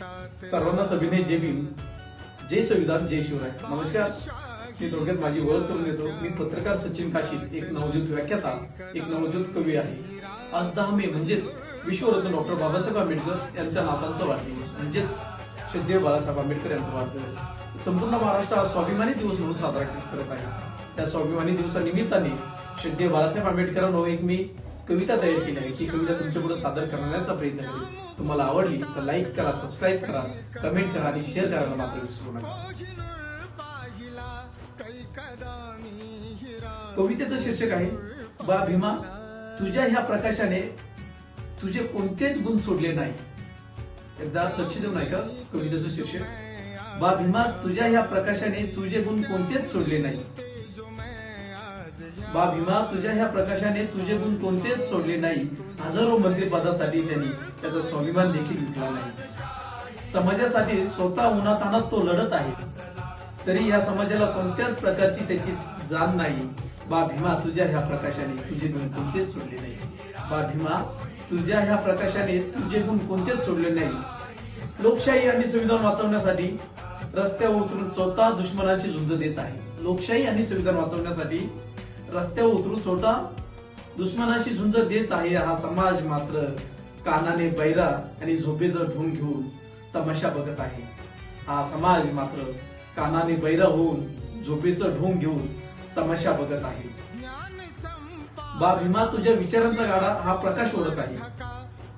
सर्वांना सभिनय जय भीम. जय संविधान जय शिवराय. नमस्कार. मी थोडक्यात माझी ओळख करून देतो. मी पत्रकार सचिन काशीद एक नवज्योत व्याख्याता एक नवज्योत कवी आहे. आज दहा मे म्हणजेच विश्वरत्न डॉक्टर बाबासाहेब आंबेडकर यांच्या नातांचा वाढदिवस म्हणजेच श्रद्धेय बाळासाहेब आंबेडकर यांचा वाढदिवस. संपूर्ण महाराष्ट्र हा स्वाभिमानी दिवस म्हणून साजरा करत आहे. त्या स्वाभिमानी दिवसानिमित्ताने श्रद्धेय बाळासाहेब आंबेडकरांनो एक मी कविता तयार केली आहे. ती कविता तुमच्यापुढे सादर करण्याचा प्रयत्न करेल तुम्हाला आवडली तर लाईक करा सबस्क्राईब करा कमेंट करा आणि शेअर करायला मात्र विसरू नका. कवितेचं शीर्षक आहे बा भीमा तुझ्या ह्या प्रकाशाने तुझे कोणतेच गुण सोडले नाही. एकदा लक्ष देऊन ऐका कवितेचं शीर्षक. बा भीमा तुझ्या ह्या प्रकाशाने तुझे गुण कोणतेच सोडले नाही. बा भीमा तुझ्या ह्या प्रकाशाने तुझे गुण कोणतेच सोडले नाही. हजारो मंत्री पदासाठी त्यांनी त्याचा स्वाभिमान देखील विकला नाही. समाजासाठी स्वतः उन्हातानात तो लढत आहे. तरी या समाजाला कोणत्याच प्रकारची त्याची जाण नाही. बा भीमा तुझ्या ह्या प्रकाशाने तुझे गुण कोणतेच सोडले नाही. बा भीमा तुझ्या ह्या प्रकाशाने तुझे गुण कोणतेच सोडले नाही. लोकशाही आणि संविधान वाचवण्यासाठी रस्त्यावर उतरून स्वतः दुश्मनाची झुंज देत आहे. लोकशाही आणि संविधान वाचवण्यासाठी रस्त्यावर उतरून स्वतः दुश्मनाशी झुंज देत आहे हा समाज मात्र कानाने बैरा आणि झोपेचं ढोंग घेऊन तमाशा बघत आहे. हा समाज मात्र कानाने बैरा होऊन झोपेचं ढोंग घेऊन तमाशा बघत आहे. बा भीमा तुझ्या विचारांचा गाडा हा प्रकाश ओढत आहे.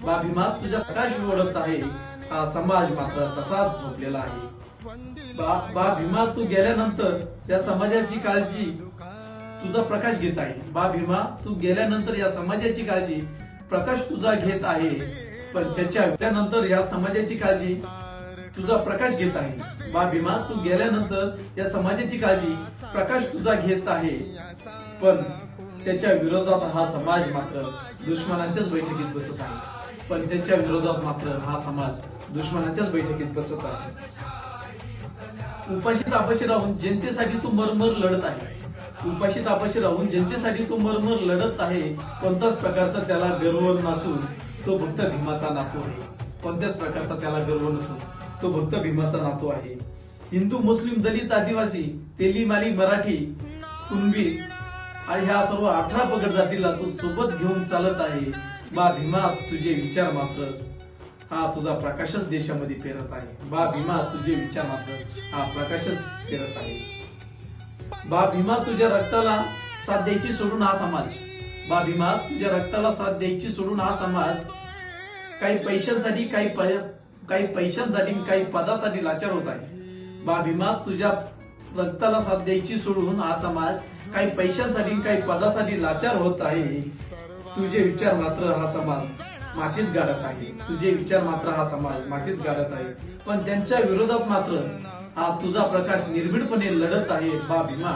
बा भीमा तुझा प्रकाश ओढत आहे. हा समाज मात्र तसाच झोपलेला आहे. बा बा भीमा तू गेल्यानंतर या समाजाची काळजी तुझा प्रकाश घेत आहे. बा भीमा तू गेल्यानंतर या समाजाची काळजी प्रकाश तुझा घेत आहे. पण त्याच्या त्यानंतर या समाजाची काळजी तुझा प्रकाश घेत आहे. बा भीमा तू गेल्यानंतर या समाजाची काळजी प्रकाश तुझा घेत आहे. पण त्याच्या विरोधात हा समाज मात्र दुश्मनांच्याच बैठकीत बसत आहे. पण त्याच्या विरोधात मात्र हा समाज दुश्मनांच्याच बैठकीत बसत आहे. उपाशी तापाशी राहून जनतेसाठी तू मरमर लढत आहे. उपाशी तापाशी राहून जनतेसाठी तो मरमर लढत आहे. कोणत्याच प्रकारचा त्याला गर्व नसून तो भक्त भीमाचा नातू आहे. कोणत्याच प्रकारचा त्याला गर्व नसून तो भक्त भीमाचा नातू आहे. हिंदू मुस्लिम दलित आदिवासी तेली माली मराठी कुणबी आणि ह्या सर्व अठरा पगड जातीला तू सोबत घेऊन चालत आहे. बा भीमा तुझे विचार मात्र हा तुझा प्रकाशच देशामध्ये पेरत आहे. बा भीमा तुझे विचार मात्र हा प्रकाशच पेरत आहे. बा भीमा तुझ्या रक्ताला साथ द्यायची सोडून हा समाज. बा भीमा तुझ्या रक्ताला साथ द्यायची सोडून हा समाज. काही पैशांसाठी काही काही पैशांसाठी काही पदासाठी लाचार होत आहे. बा भीमा तुझ्या रक्ताला साथ द्यायची सोडून हा समाज काही पैशांसाठी काही पदासाठी लाचार होत आहे. तुझे विचार मात्र हा समाज मातीत गाडत आहे. तुझे विचार मात्र हा समाज मातीत गाडत आहे. पण त्यांच्या विरोधात मात्र हा तुझा प्रकाश निर्भीडपणे लढत आहे बा भीमा.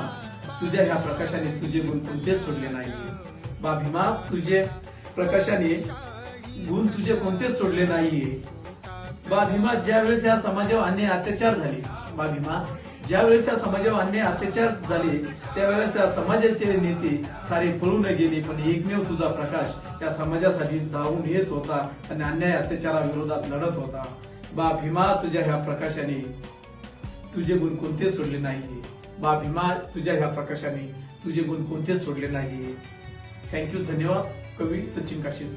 तुझ्या ह्या प्रकाशाने तुझे गुण कोणतेच सोडले नाही बा भीमा तुझे प्रकाशाने गुण तुझे कोणतेच सोडले नाहीये. बा भीमा ज्या वेळेस या समाजावर अन्याय अत्याचार झाले बा भीमा ज्या वेळेस या समाजावर अन्याय अत्याचार झाले त्यावेळेस या समाजाचे नेते सारे पळून गेले पण एकमेव तुझा प्रकाश या समाजासाठी धावून येत होता आणि अन्याय अत्याचाराविरोधात लढत होता. बा भीमा तुझ्या ह्या प्रकाशाने तुझे गुण कोणतेच सोडले नाहीये? बा भीमा तुझ्या ह्या प्रकाशाने तुझे गुण कोणतेच सोडले नाहीये? थँक्यू धन्यवाद कवी सचिन काशीद